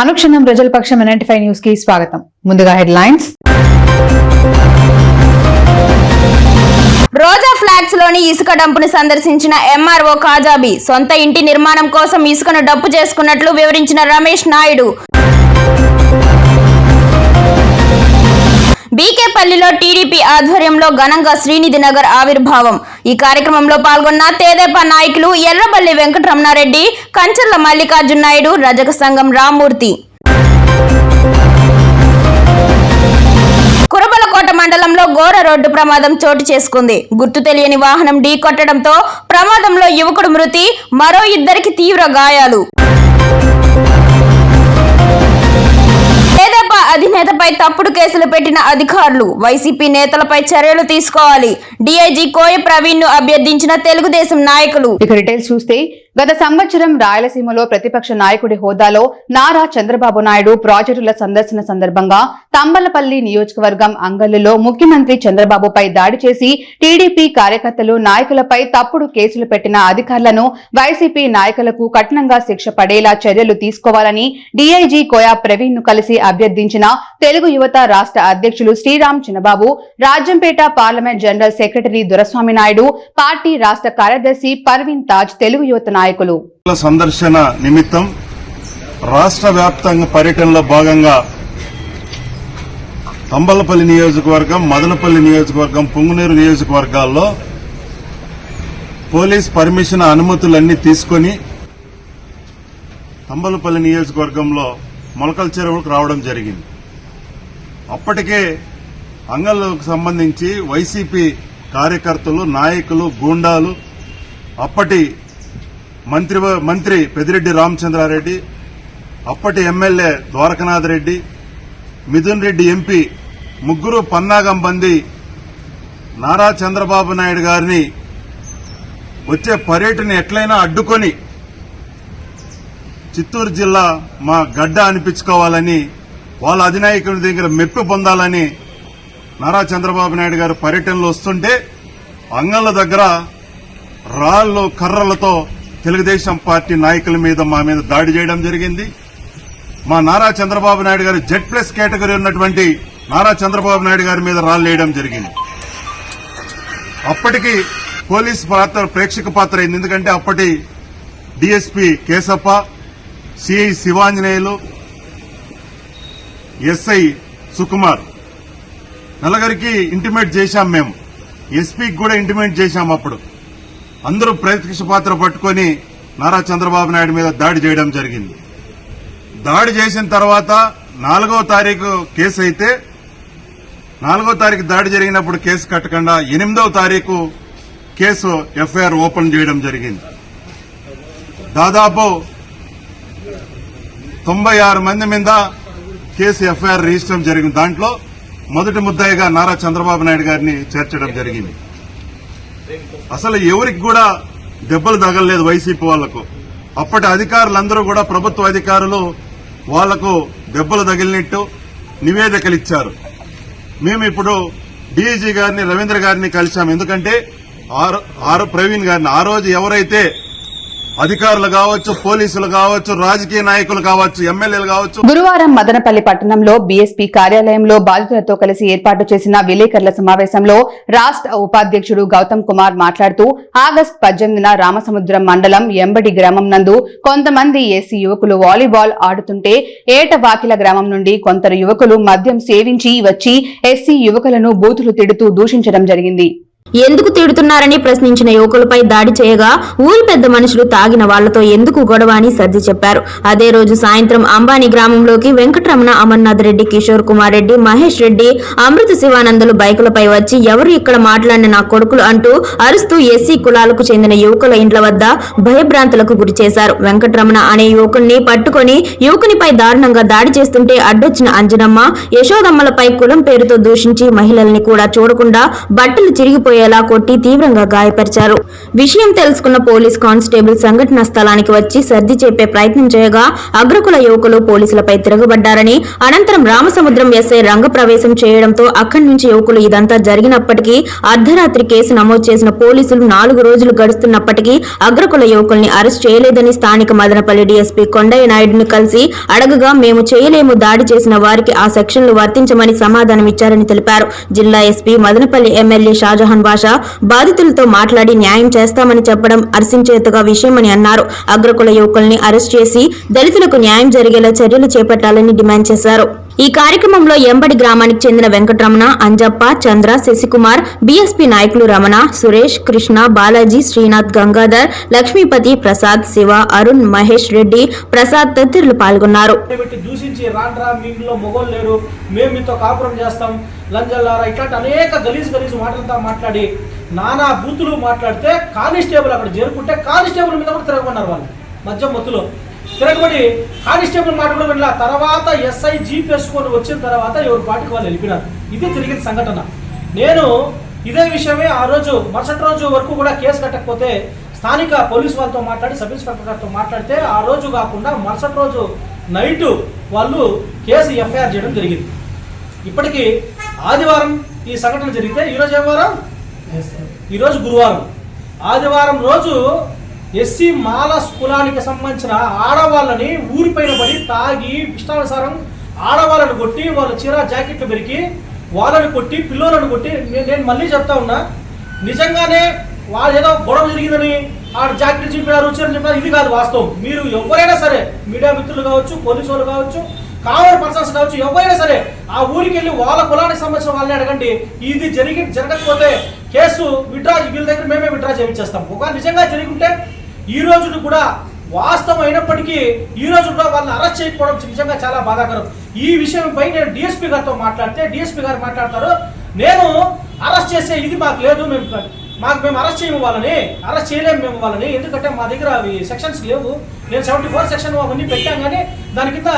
అనుక్షణం ప్రజల పక్షం ఫైవ్ న్యూస్కి స్వాగతం. ముందుగా హెడ్ లైన్స్ రోజా ఫ్లాట్స్లోని ఇసుక డంపును సందర్శించిన ఎంఆర్ఓ కాజాబీ సొంత ఇంటి నిర్మాణం కోసం ఇసుకను డప్పు చేసుకున్నట్లు వివరించిన రమేష్ నాయుడు. తాడేపల్లిలో టీడీపీ ఆధ్వర్యంలో ఘనంగా శ్రీనిధి నగర్ ఆవిర్భావం. ఈ కార్యక్రమంలో పాల్గొన్న తేదేపా నాయకులు ఎర్రబల్లి వెంకటరమణారెడ్డి కంచర్ల మల్లికార్జున నాయుడు రజక సంఘం రామ్మూర్తి. కురబలకోట మండలంలో ఘోర రోడ్డు ప్రమాదం చోటు చేసుకుంది. గుర్తు తెలియని వాహనం ఢీకొట్టడంతో ప్రమాదంలో యువకుడు మృతి మరో ఇద్దరికి తీవ్ర గాయాలు. అధినేతపై తప్పుడు కేసులు పెట్టిన అధికారులు. వైసీపీ నేతలపై చర్యలు తీసుకోవాలి. డిఐజీ కోయ ప్రవీణ్ను అభ్యర్థించిన తెలుగుదేశం నాయకులు. ఇక రిటైల్స్ చూస్తే గత సంవత్సరం రాయలసీమలో ప్రతిపక్ష నాయకుడి హోదాలో నారా చంద్రబాబు నాయుడు ప్రాజెక్టుల సందర్శన సందర్భంగా తంబలపల్లి నియోజకవర్గం అంగల్లులో ముఖ్యమంత్రి చంద్రబాబుపై దాడి చేసి టీడీపీ కార్యకర్తలు నాయకులపై తప్పుడు కేసులు పెట్టిన అధికారులను వైసీపీ నాయకులకు కఠినంగా శిక్ష పడేలా చర్యలు తీసుకోవాలని డీఐజీ కోయా ప్రవీణ్ను కలిసి అభ్యర్థించిన తెలుగు యువత రాష్ట్ర అధ్యక్షులు Sriram Chinnababu Rajampet parliament general secretary Doraswamy Naidu party రాష్ట్ర కార్యదర్శి పర్వీన్ తాజ్ తెలుగు యువత నాయకులు. సందర్శన నిమిత్తం రాష్ట్ర వ్యాప్తంగా పర్యటనలో భాగంగా తంబలపల్లి నియోజకవర్గం మదనపల్లి నియోజకవర్గం పొంగునూరు నియోజకవర్గాల్లో పోలీస్ పర్మిషన్ అనుమతులన్నీ తీసుకొని తంబలపల్లి నియోజకవర్గంలో మొలకల చెరువులకు రావడం జరిగింది. అప్పటికే అంగళ్ళకు సంబంధించి వైసీపీ కార్యకర్తలు నాయకులు గూండాలు అప్పటి మంత్రి మంత్రి పెదిరెడ్డి రామచంద్రారెడ్డి అప్పటి ఎమ్మెల్యే ద్వారకనాథ్ రెడ్డి మిథున్ రెడ్డి ఎంపీ ముగ్గురు పన్నాగం బంది నారా చంద్రబాబు నాయుడు గారిని వచ్చే పర్యటన ఎట్లయినా అడ్డుకొని చిత్తూరు జిల్లా మా గడ్డ అనిపించుకోవాలని వాళ్ళ అధినాయకుడి దగ్గర మెప్పు పొందాలని నారా చంద్రబాబు నాయుడు గారు పర్యటనలు వస్తుంటే అంగళ్ళ దగ్గర రాళ్ళు కర్రలతో తెలుగుదేశం పార్టీ నాయకుల మీద మా మీద దాడి చేయడం జరిగింది. మా నారా చంద్రబాబు నాయుడు గారు జెడ్ ప్లస్ కేటగిరీ ఉన్నటువంటి నారా చంద్రబాబు నాయుడు గారి మీద రాళ్ళు వేయడం జరిగింది. అప్పటికి పోలీస్ పాత్ర ప్రేక్షక పాత్ర అయింది. ఎందుకంటే అప్పటి DSP Keshappa CI Sivanjaneyulu SI Sukumar నలుగురికి ఇంటిమేట్ చేశాం మేము. ఎస్పీకి కూడా ఇంటిమేట్ చేశాం అప్పుడు. అందరూ ప్రత్యక్ష పాత్ర పట్టుకొని నారా చంద్రబాబు నాయుడు మీద దాడి చేయడం జరిగింది. దాడి చేసిన తర్వాత నాలుగో తారీఖు కేసు అయితే నాలుగో తారీఖు దాడి జరిగినప్పుడు కేసు కట్టకుండా ఎనిమిదవ తారీఖు కేసు ఎఫ్ఐఆర్ ఓపెన్ చేయడం జరిగింది. దాదాపు తొంభై ఆరు మంది మీద కేసు ఎఫ్ఐఆర్ రిజిస్టర్ జరిగింది దాంట్లో మొదటి ముద్దాయిగా నారా చంద్రబాబు నాయుడు గారిని చేర్చడం జరిగింది. అసలు ఎవరికి కూడా దెబ్బలు తగలలేదు వైసీపీ వాళ్ళకు అప్పటి అధికారులందరూ కూడా ప్రభుత్వ అధికారులు వాళ్ళకు దెబ్బలు తగిలినట్టు నివేదికలు ఇచ్చారు. మేము ఇప్పుడు డీజీ గారిని రవీంద్ర గారిని కలిశాం ఎందుకంటే ఆరు ఆరు ప్రవీణ్ గారిని ఆ రోజు ఎవరైతే అధికారులు కావచ్చు పోలీసులు కావచ్చు రాజకీయ నాయకులు కావచ్చు ఎమ్మెల్యేలు కావచ్చు. గురువారం మదనపల్లి పట్టణంలో బీఎస్పీ కార్యాలయంలో బాధితులతో కలిసి ఏర్పాటు చేసిన విలేకరుల సమావేశంలో రాష్ట్ర ఉపాధ్యక్షుడు గౌతమ్ కుమార్ మాట్లాడుతూ ఆగస్టు పద్దెనిమిదిన రామసముద్రం మండలం ఎంబడి గ్రామం నందు కొంతమంది ఎస్సీ యువకులు వాలీబాల్ ఆడుతుంటే ఏటవాకిల గ్రామం నుండి కొందరు యువకులు మద్యం సేవించి వచ్చి ఎస్సీ యువకులను బూతులు తిడుతూ దూషించడం జరిగింది. ఎందుకు తిడుతున్నారని ప్రశ్నించిన యువకులపై దాడి చేయగా ఊరి పెద్ద మనుషులు తాగిన వాళ్ళతో ఎందుకు గొడవ అని సర్ది చెప్పారు. అదే రోజు సాయంత్రం అంబానీ గ్రామంలోకి వెంకటరమణ అమర్నాథ్ రెడ్డి కిషోర్ కుమార్ రెడ్డి మహేష్ రెడ్డి అమృత శివానందులు బైకులపై వచ్చి ఎవరు ఇక్కడ మాట్లాడిన నా కొడుకులు అంటూ అరుస్తూ ఎస్సీ కులాలకు చెందిన యువకుల ఇండ్ల వద్ద భయభ్రాంతులకు గురి చేశారు. వెంకటరమణ అనే యువకుణ్ణి పట్టుకొని యువకునిపై దారుణంగా దాడి చేస్తుంటే అడ్డొచ్చిన అంజనమ్మ యశోదమ్మలపై కులం పేరుతో దూషించి మహిళల్ని కూడా చూడకుండా బట్టలు చిరిగిపోయి చనిపోయేలా కొట్టి తీవ్రంగా గాయపరిచారు. విషయం తెలుసుకున్న పోలీస్ కానిస్టేబుల్ సంఘటన స్థలానికి వచ్చి సర్ది చెప్పే ప్రయత్నం చేయగా అగ్రకుల యువకులు పోలీసులపై తిరగబడ్డారని అనంతరం రామసముద్రం ఎస్ఐ రంగప్రవేశం చేయడంతో అక్కడి నుంచి యువకులు ఇదంతా జరిగినప్పటికీ అర్ధరాత్రి కేసు నమోదు చేసిన పోలీసులు నాలుగు రోజులు గడుస్తున్నప్పటికీ అగ్రకుల యువకుల్ని అరెస్ట్ చేయలేదని స్థానిక మదనపల్లి డీఎస్పీ కొండయ్య నాయుడుని కలిసి అడగగా మేము చేయలేము దాడి చేసిన వారికి ఆ సెక్షన్లు వర్తించమని సమాధానం ఇచ్చారని తెలిపారు. జిల్లా ఎస్పీ మదనపల్లి ఎమ్మెల్యే షాజహాన్ భాష బాధితులతో మాట్లాడి న్యాయం చేస్తామని చెప్పడం అర్సించేతగా విషయమని అన్నారు. అగ్రకుల యువకుల్ని అరెస్ట్ చేసి దళితులకు న్యాయం జరిగేలా చర్యలు చేపట్టాలని డిమాండ్ చేశారు. ఈ కార్యక్రమంలో ఎంబడి గ్రామానికి చెందిన వెంకటరమణ అంజప్ప చంద్ర శశికుమార్ బీఎస్పీ నాయకులు రమణ సురేష్ కృష్ణ బాలాజీ శ్రీనాథ్ గంగాధర్ లక్ష్మీపతి ప్రసాద్ శివ అరుణ్ మహేష్ రెడ్డి ప్రసాద్ తదితరులు పాల్గొన్నారు. అనేక గలీజ్ గలీజ్ మాటలతో మాట్లాడి నానా బూతులు మాట్లాడితే కానిస్టేబుల్ అక్కడ చేరుకుంటే కానిస్టేబుల్ మీద కూడా తిరగమన్నారు వాళ్ళు మధ్య మత్తులో. తిరగబడి కానిస్టేబుల్ మాట కూడా వినలా తర్వాత ఎస్ఐ జీప్ వేసుకొని వచ్చిన తర్వాత ఎవరి పాటికి వాళ్ళు వెళ్ళిపోయినారు. ఇది జరిగిన సంఘటన. నేను ఇదే విషయమే ఆ రోజు మరుసటి రోజు వరకు కూడా కేసు కట్టకపోతే స్థానిక పోలీస్ వాళ్ళతో మాట్లాడి సబ్ ఇన్స్పెక్టర్ గారితో మాట్లాడితే ఆ రోజు కాకుండా మరుసటి రోజు నైట్ వాళ్ళు కేసు ఎఫ్ఐఆర్ చేయడం జరిగింది. ఇప్పటికీ ఆదివారం ఈ సంఘటన జరిగితే ఈరోజు ఏ వారం? ఈరోజు గురువారం. ఆదివారం రోజు ఎస్సీ మాలస్ కులానికి సంబంధించిన ఆడవాళ్ళని ఊరిపైన పడి తాగి ఇష్టానుసారం ఆడవాళ్ళని కొట్టి వాళ్ళ చీర జాకెట్లు పెరిగి వాళ్ళని కొట్టి పిల్లలను కొట్టి నేను మళ్ళీ చెప్తా ఉన్నా నిజంగానే వాళ్ళు ఏదో గొడవ జరిగిందని ఆడ జాకెట్ చెప్పినారు చీరలు చెప్పినారు ఇది కాదు వాస్తవం. మీరు ఎవరైనా సరే మీడియా మిత్రులు కావచ్చు పోలీసు వాళ్ళు కావచ్చు కావాలి పర్సన్స్ కావచ్చు ఎవరైనా సరే ఆ ఊరికి వెళ్ళి వాళ్ళ కులానికి సంబంధించిన వాళ్ళని అడగండి. ఇది జరిగి జరగకపోతే కేసు విడ్రా వీళ్ళ దగ్గర మేమే విడ్రా చేయించేస్తాం. ఒక నిజంగా జరిగి ఉంటే ఈ రోజు కూడా వాస్తవం అయినప్పటికీ ఈ రోజు కూడా వాళ్ళని అరెస్ట్ చేయకపోవడం నిజంగా చాలా బాధాకరం. ఈ విషయంపై నేను డిఎస్పీ గారితో మాట్లాడితే డిఎస్పీ గారు మాట్లాడతారు నేను అరెస్ట్ చేసే ఇది మాకు లేదు మేము మాకు మేము అరెస్ట్ చేయము వాళ్ళని అరెస్ట్ చేయలేము మేము వాళ్ళని. ఎందుకంటే మా దగ్గర అవి సెక్షన్స్ లేవు. నేను సెవెంటీ ఫోర్ సెక్షన్ అవన్నీ పెట్టాం కానీ దాని కింద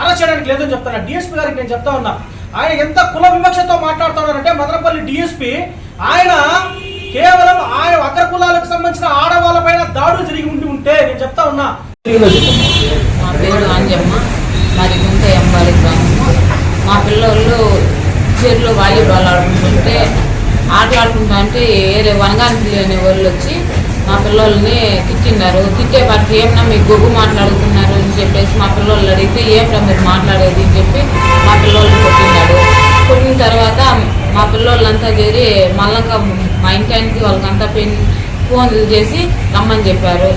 అరెస్ట్ చేయడానికి లేదని చెప్తాను డిఎస్పీ గారికి నేను చెప్తా ఉన్నా. ఆయన ఎంత కుల వివక్షతో మాట్లాడుతున్నారంటే మదనపల్లి డిఎస్పీ ఆయన కేవలం ఆయన అగ్ర కులాలకు సంబంధించిన ఆడవాళ్ళపైన దాడులు జరిగి ఉండి ఉంటే నేను చెప్తా ఉన్నా. మా పేరు అంజమ్మ మాది గుంత ఎంబాలి గ్రామము మా పిల్లలు చెరువులో వాలీబాల్ ఆడుకుంటుంటే ఆటలాడుకుంటా అంటే ఏరే వనగానికి అనే వాళ్ళు వచ్చి మా పిల్లోల్ని తిట్టిన్నారు. తిట్టేపాటికి ఏమన్నా మీకు గొగ్గు మాట్లాడుతున్నారు అని చెప్పేసి మా పిల్లలు అడిగితే ఏమన్నా మీరు మాట్లాడేది అని చెప్పి మా పిల్లల్ని కొట్టినాడు కొట్టిన తర్వాత మా పిల్లోళ్ళంతా చేరి మళ్ళా మా ఇంటానికి వాళ్ళకంతా పెన్ ఫోన్లు చేసి రమ్మని చెప్పారు.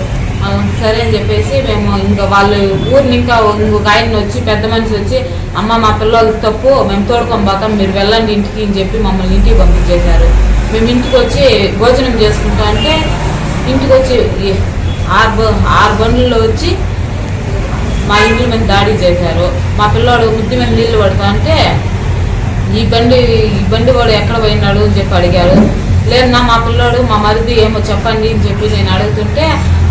సరే అని చెప్పేసి మేము ఇంకా వాళ్ళు ఊరిని ఇంకా ఇంకొక ఆయన వచ్చి పెద్ద మనిషి వచ్చి అమ్మ మా పిల్లలకి తప్పు మేము తోడుకొని మీరు వెళ్ళండి ఇంటికి అని చెప్పి మమ్మల్ని ఇంటికి పంపించేశారు. మేము ఇంటికి వచ్చి భోజనం చేసుకుంటా అంటే ఇంటికి వచ్చి ఆరు ఆరు బండ్లలో వచ్చి మా ఇంటి మీద దాడి చేశారు. మా పిల్లోడు ముద్దు మీద నీళ్ళు పడతా అంటే ఈ బండి ఈ బండి వాడు ఎక్కడ పోయినాడు? అని చెప్పి అడిగారు. లేదన్నా మా పిల్లోడు మా మరిది ఏమో చెప్పండి అని చెప్పి నేను అడుగుతుంటే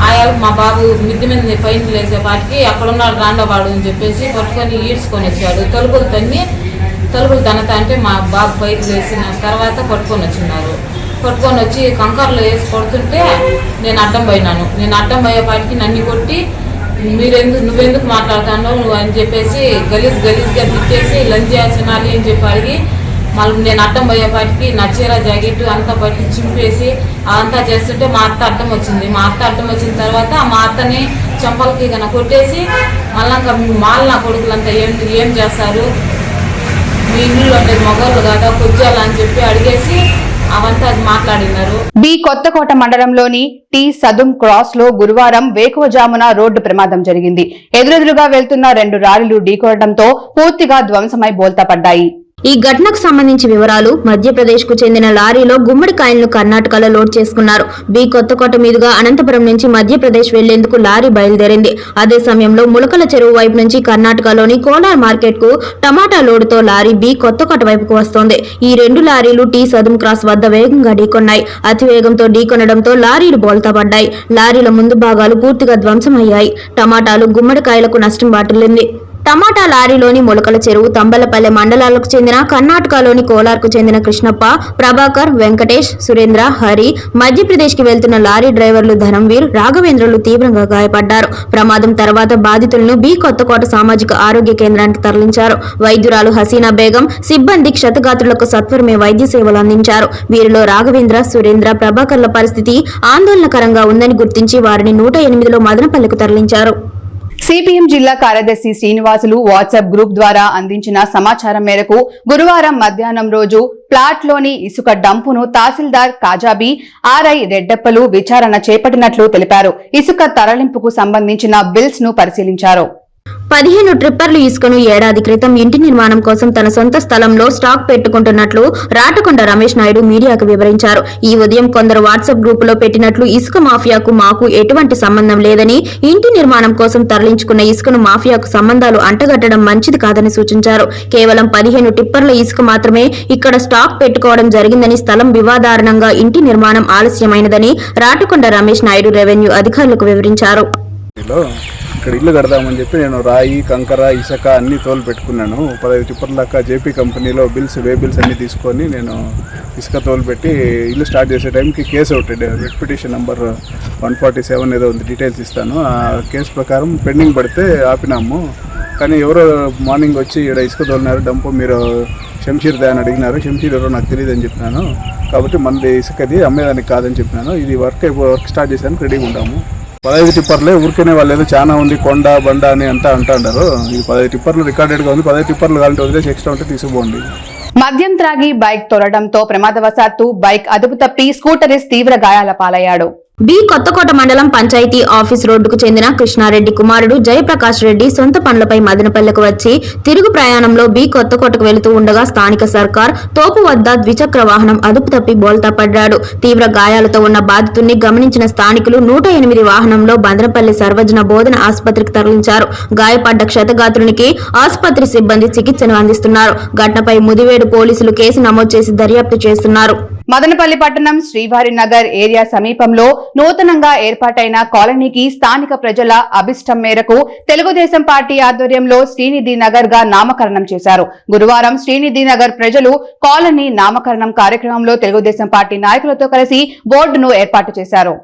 ఆయా మా బాబు మిద్ది మీద పైన లేసేపాటికి అక్కడ ఉన్నాడు రాండవాడు అని చెప్పేసి పట్టుకొని ఈడ్చుకొని వచ్చాడు. తలుపులు తన్ని తలుపులు తనత అంటే మా బాబు పైకి లేచిన తర్వాత పట్టుకొని వచ్చినారు. పట్టుకొని వచ్చి కంకర్లో వేసి కొడుతుంటే నేను అడ్డం పోయినాను. నేను అడ్డం పోయేపాటికి నన్ను కొట్టి మీరెందుకు నువ్వెందుకు మాట్లాడుతున్నావు? నువ్వు అని చెప్పేసి గలీజ్ గలీజ్గా తిట్టేసి లంచ్ చేయాల్సినాలి అని చెప్పి అడిగి మళ్ళీ నేను అడ్డం పోయేపాటికి నా చీర జాకెట్ అంతా పట్టి చింపేసి అంతా చేస్తుంటే మా అత్త అడ్డం వచ్చింది. మా అత్త అడ్డం వచ్చిన తర్వాత మా అత్తని చెంపలకి కన్నా కొట్టేసి మళ్ళీ ఇంకా నా కొడుకులంతా ఏం ఏం చేస్తారు? మీ ఇల్లు ఉండేది మగవాళ్ళు కదా? కొద్దిగా అని చెప్పి అడిగేసి అవంతా బి కొత్తకోట మండలంలోని టి సదుం క్రాస్లో గురువారం వేకువజామున రోడ్డు ప్రమాదం జరిగింది. ఎదురెదురుగా వెళ్తున్న రెండు లారీలు ఢీకొనడంతో పూర్తిగా ధ్వంసమై బోల్తా పడ్డాయి. ఈ ఘటనకు సంబంధించి వివరాలు మధ్యప్రదేశ్కు చెందిన లారీలో గుమ్మడికాయలను కర్ణాటకలో లోడ్ చేసుకున్నారు. బి కొత్తకోట మీదుగా అనంతపురం నుంచి మధ్యప్రదేశ్ వెళ్ళేందుకు లారీ బయలుదేరింది. అదే సమయంలో ములకల చెరువు వైపు నుంచి కర్ణాటకలోని కోలార్ మార్కెట్కు టమాటా లోడుతో లారీ బి కొత్తకోట వైపుకు వస్తోంది. ఈ రెండు లారీలు టీ సదుం క్రాస్ వద్ద వేగంగా ఢీకొన్నాయి. అతి వేగంతో ఢీకొనడంతో లారీలు బోల్తా పడ్డాయి. లారీల ముందు భాగాలు పూర్తిగా ధ్వంసమయ్యాయి. టమాటాలు గుమ్మడికాయలకు నష్టం వాటిల్లింది. టమాటా లారీలోని మొలకల చెరువు తంబలపల్లె మండలాలకు చెందిన కర్ణాటకలోని కోలార్కు చెందిన కృష్ణప్ప ప్రభాకర్ వెంకటేష్ సురేంద్ర హరి మధ్యప్రదేశ్కి వెళ్తున్న లారీ డ్రైవర్లు ధనంవీర్ రాఘవేంద్రలు తీవ్రంగా గాయపడ్డారు. ప్రమాదం తర్వాత బాధితులను బి కొత్తకోట సామాజిక ఆరోగ్య కేంద్రానికి తరలించారు. వైద్యురాలు హసీనా బేగం సిబ్బంది క్షతగాత్రులకు సత్వరమే వైద్య సేవలు అందించారు. వీరిలో రాఘవేంద్ర సురేంద్ర ప్రభాకర్ల పరిస్థితి ఆందోళనకరంగా ఉందని గుర్తించి వారిని నూట ఎనిమిదిలో మదనపల్లెకు తరలించారు. సిపిఎం జిల్లా కార్యదర్శి శ్రీనివాసులు వాట్సాప్ గ్రూప్ ద్వారా అందించిన సమాచారం మేరకు గురువారం మధ్యాహ్నం రోజు ప్లాట్లోని ఇసుక డంపును తహసీల్దార్ కాజాబీ ఆర్ఐ రెడ్డప్పలు విచారణ చేపట్టినట్లు తెలిపారు. ఇసుక తరలింపుకు సంబంధించిన బిల్స్ను పరిశీలించారు. పదిహేను ట్రిప్పర్లు ఇసుకను ఏడాది క్రితం ఇంటి నిర్మాణం కోసం తన సొంత స్థలంలో స్టాక్ పెట్టుకుంటున్నట్లు రాటకొండ రమేష్ నాయుడు మీడియాకు వివరించారు. ఈ ఉదయం కొందరు వాట్సాప్ గ్రూపులో పెట్టినట్లు ఇసుక మాఫియాకు మాకు ఎటువంటి సంబంధం లేదని ఇంటి నిర్మాణం కోసం తరలించుకున్న ఇసుకను మాఫియాకు సంబంధాలు అంటగట్టడం మంచిది కాదని సూచించారు. కేవలం పదిహేను టిప్పర్ల ఇసుక మాత్రమే ఇక్కడ స్టాక్ పెట్టుకోవడం జరిగిందని స్థలం వివాదారణంగా ఇంటి నిర్మాణం ఆలస్యమైనదని రాటకొండ రమేష్ నాయుడు రెవెన్యూ అధికారులకు వివరించారు. ఇక్కడ ఇల్లు కడదామని చెప్పి నేను రాయి కంకర ఇసుక అన్ని తోలు పెట్టుకున్నాను పదహైదు టిప్పర్ల దాకా జేపీ కంపెనీలో బిల్స్ వే బిల్స్ అన్ని తీసుకొని నేను ఇసుక తోలు పెట్టి ఇల్లు స్టార్ట్ చేసే టైంకి కేసు ఒకటి writ petition number one forty seven ఏదో ఉంది డీటెయిల్స్ ఇస్తాను. ఆ కేసు ప్రకారం పెండింగ్ పడితే ఆపినాము. కానీ ఎవరో మార్నింగ్ వచ్చి ఇక్కడ ఇసుక తోలినారు డంపు మీరు షంషీర్ దా అని అడిగినారు. షంషీర్ ఎవరో నాకు తెలియదు అని చెప్పినాను. కాబట్టి మనది ఇసుకది అమ్మేదానికి కాదని చెప్పినాను. ఇది వర్క్ అయిపో వర్క్ స్టార్ట్ చేసాను రెడీగా ఉంటాము పదహైదు టిప్పర్లే ఊరికనే వాళ్ళు ఏదో చాలా ఉంది కొండ బండ అని అంతా అంటారు. ఈ పదహైదు టిప్పర్లు రికార్డెడ్గా ఉంది. పదహైదు టిప్పర్లు కావాలంటే వదిలేసి ఎక్స్ట్రా ఉంటే తీసుకుపోండి మద్యం త్రాగి బైక్ తొలడంతో ప్రమాదవశాత్తు బైక్ అదుపు తప్పి స్కూటరిస్ తీవ్ర గాయాల పాలయ్యాడు. బి కొత్తకోట మండలం పంచాయతీ ఆఫీస్ రోడ్డుకు చెందిన కృష్ణారెడ్డి కుమారుడు జయప్రకాష్ రెడ్డి సొంత పనులపై మదనపల్లెకు వచ్చి తిరుగు ప్రయాణంలో బి కొత్తకోటకు వెళుతూ ఉండగా స్థానిక సర్కార్ తోపు వద్ద ద్విచక్ర వాహనం అదుపు తప్పి బోల్తా పడ్డాడు. తీవ్ర గాయాలతో ఉన్న బాధితుడిని గమనించిన స్థానికులు నూట ఎనిమిది వాహనంలో బందరపల్లి సర్వజన బోధన ఆసుపత్రికి తరలించారు. గాయపడ్డ క్షతగాత్రునికి ఆసుపత్రి సిబ్బంది చికిత్సను అందిస్తున్నారు. ఘటనపై ముదివేడు పోలీసులు కేసు నమోదు చేసి దర్యాప్తు చేస్తున్నారు. మదనపల్లి పట్టణం శ్రీవారి నగర్ ఏరియా సమీపంలో నూతనంగా ఏర్పాటైన కాలనీకి స్థానిక ప్రజల అభిష్టం మేరకు తెలుగుదేశం పార్టీ ఆధ్వర్యంలో శ్రీనిధి నగర్గా నామకరణం చేశారు. గురువారం శ్రీనిధి నగర్ ప్రజలు కాలనీ నామకరణం కార్యక్రమంలో తెలుగుదేశం పార్టీ నాయకులతో కలిసి బోర్డును ఏర్పాటు చేశారు.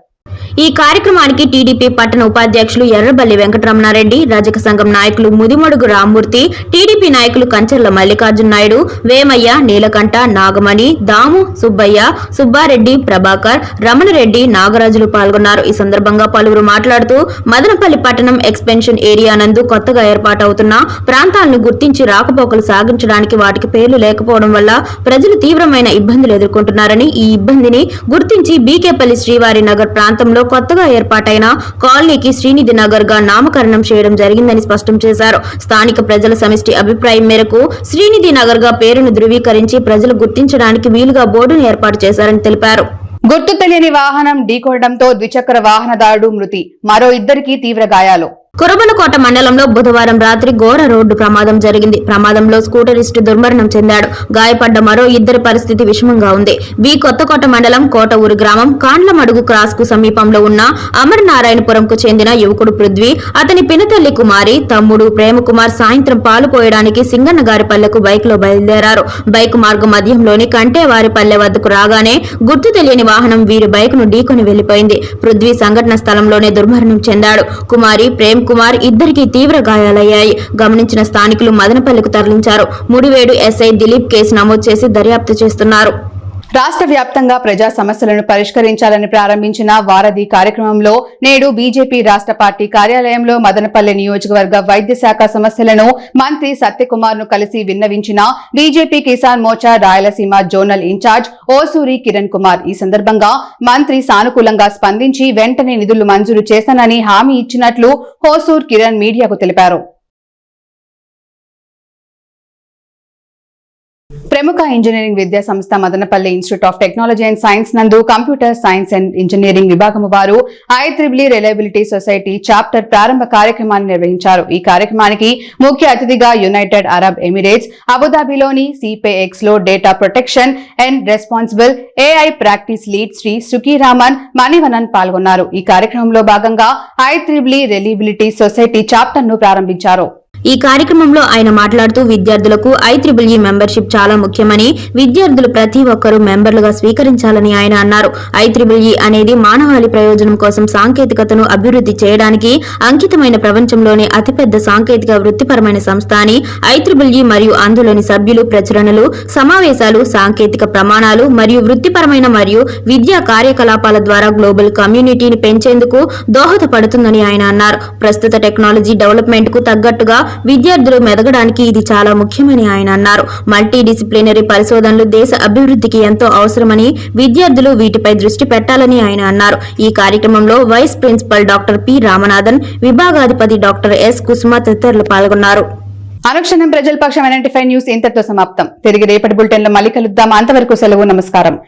ఈ కార్యక్రమానికి టీడీపీ పట్టణ ఉపాధ్యక్షులు ఎర్రబల్లి వెంకటరమణారెడ్డి రజక సంఘం నాయకులు ముదిమడుగు రామ్మూర్తి టీడీపీ నాయకులు కంచర్ల మల్లికార్జున నాయుడు వేమయ్య నీలకంఠ నాగమణి దాము సుబ్బయ్య సుబ్బారెడ్డి ప్రభాకర్ రమణరెడ్డి నాగరాజులు పాల్గొన్నారు. ఈ సందర్భంగా పలువురు మాట్లాడుతూ మదనపల్లి పట్టణం ఎక్స్పెన్షన్ ఏరియా నందు కొత్తగా ఏర్పాటవుతున్న ప్రాంతాలను గుర్తించి రాకపోకలు సాగించడానికి వాటికి పేర్లు లేకపోవడం వల్ల ప్రజలు తీవ్రమైన ఇబ్బందులు ఎదుర్కొంటున్నారని ఈ ఇబ్బందిని గుర్తించి బీకేపల్లి శ్రీవారి నగర్ ప్రాంతంలో కొత్తగా ఏర్పాటైన కాలనీకి శ్రీనిధి నగర్గా నామకరణం చేయడం జరిగిందని స్పష్టం చేశారు. స్థానిక ప్రజల సమిష్టి అభిప్రాయం మేరకు శ్రీనిధి నగర్గా పేరును ధృవీకరించి ప్రజలు గుర్తించడానికి వీలుగా బోర్డును ఏర్పాటు చేశారని తెలిపారు. గుర్తు తెలియని వాహనం ఢీకొనడంతో ద్విచక్ర వాహనదారుడు మృతి. మరో ఇద్దరికి తీవ్ర గాయాలు. కురబలకోట మండలంలో బుధవారం రాత్రి ఘోర రోడ్డు ప్రమాదం జరిగింది. ప్రమాదంలో స్కూటరిస్టు దుర్మరణం చెందాడు. గాయపడ్డ మరో ఇద్దరి పరిస్థితి విషమంగా ఉంది. బి కొత్తకోట మండలం కోటఊరు గ్రామం కాండ్లమడుగు క్రాస్కు సమీపంలో ఉన్న అమరనారాయణపురంకు చెందిన యువకుడు పృథ్వీ అతని పినతల్లి కుమారి తమ్ముడు ప్రేమకుమార్ సాయంత్రం పాలు పోయడానికి సింగన్నగారిపల్లెకు గారి బైక్లో బయలుదేరారు. బైక్ మార్గం మధ్యంలోని కంటేవారిపల్లె వద్దకు రాగానే గుర్తు తెలియని వాహనం వీరి బైక్ను ఢీకొని వెళ్ళిపోయింది పృథ్వీ సంఘటన స్థలంలోనే దుర్మరణం చెందాడు. కుమారి ప్రేమ కుమార్ ఇద్దరికి తీవ్ర గాయాలయ్యాయి. గమనించిన స్థానికులు మదనపల్లికి తరలించారు. ముడివేడు ఎస్ఐ దిలీప్ కేసు నమోదు చేసి దర్యాప్తు చేస్తున్నారు. రాష్ట్ర వ్యాప్తంగా ప్రజా సమస్యలను పరిష్కరించాలని ప్రారంభించిన వారధి కార్యక్రమంలో నేడు బీజేపీ రాష్ట్ర పార్టీ కార్యాలయంలో మదనపల్లె నియోజకవర్గ వైద్య శాఖ సమస్యలను మంత్రి సత్యకుమార్ను కలిసి విన్నవించిన BJP Kisan Morcha Rayalaseema zonal in charge Osuri Kiran Kumar ఈ సందర్భంగా మంత్రి సానుకూలంగా స్పందించి వెంటనే నిధులు మంజూరు చేస్తానని హామీ ఇచ్చినట్లు హోసూర్ కిరణ్ మీడియాకు తెలిపారు. ప్రముఖ ఇంజనీరింగ్ విద్యా సంస్థ Madanapalle institute of technology and science నందు కంప్యూటర్ సైన్స్ అండ్ ఇంజనీరింగ్ విభాగం వారు ఐత్రిబ్లీ రిలయబిలిటీ సొసైటీ చాప్టర్ ప్రారంభ కార్యక్రమాన్ని నిర్వహించారు. ఈ కార్యక్రమానికి ముఖ్య అతిథిగా యునైటెడ్ అరబ్ ఎమిరేట్స్ అబుదాబిలోని సిపేఎక్స్లో data protection and responsible AI practice lead Shri Sukiraman Manivannan పాల్గొన్నారు. ఈ కార్యక్రమంలో భాగంగా ఐత్రిబ్లీ రిలయబిలిటీ సొసైటీ చాప్టర్ను ప్రారంభించారు. ఈ కార్యక్రమంలో ఆయన మాట్లాడుతూ విద్యార్థులకు ఐ త్రిబుల్ ఈ మెంబర్షిప్ చాలా ముఖ్యమని విద్యార్థులు ప్రతి ఒక్కరూ మెంబర్లుగా స్వీకరించాలని ఆయన అన్నారు. ఐ త్రిబుల్ ఈ అనేది మానవాళి ప్రయోజనం కోసం సాంకేతికతను అభివృద్ధి చేయడానికి అంకితమైన ప్రపంచంలోనే అతిపెద్ద సాంకేతిక వృత్తిపరమైన సంస్థ అని ఐ త్రిబుల్ ఈ మరియు అందులోని సభ్యులు ప్రచురణలు సమావేశాలు సాంకేతిక ప్రమాణాలు మరియు వృత్తిపరమైన మరియు విద్యా కార్యకలాపాల ద్వారా గ్లోబల్ కమ్యూనిటీని పెంచేందుకు దోహదపడుతుందని ఆయన అన్నారు. ప్రస్తుత టెక్నాలజీ డెవలప్మెంట్కు తగ్గట్టుగా విద్యార్థులు మెదగడానికి ఇది చాలా ముఖ్యమని ఆయన అన్నారు. మల్టీ డిసిప్లినరీ పరిశోధనలు దేశ అభివృద్ధికి ఎంతో అవసరమని విద్యార్థులు వీటిపై దృష్టి పెట్టాలని ఆయన అన్నారు. ఈ కార్యక్రమంలో vice principal doctor P Ramanathan విభాగాధిపతి doctor S Kusuma తదితరులు పాల్గొన్నారు. అనుక్షణం ప్రజల పక్షం ఐడెంటిఫై న్యూస్ ఇంతటితో సమాప్తం. తిరిగి రేపటి బులెటిన్లో మళ్ళీ కలుద్దాం. అంతవరకు సెలవు నమస్కారం.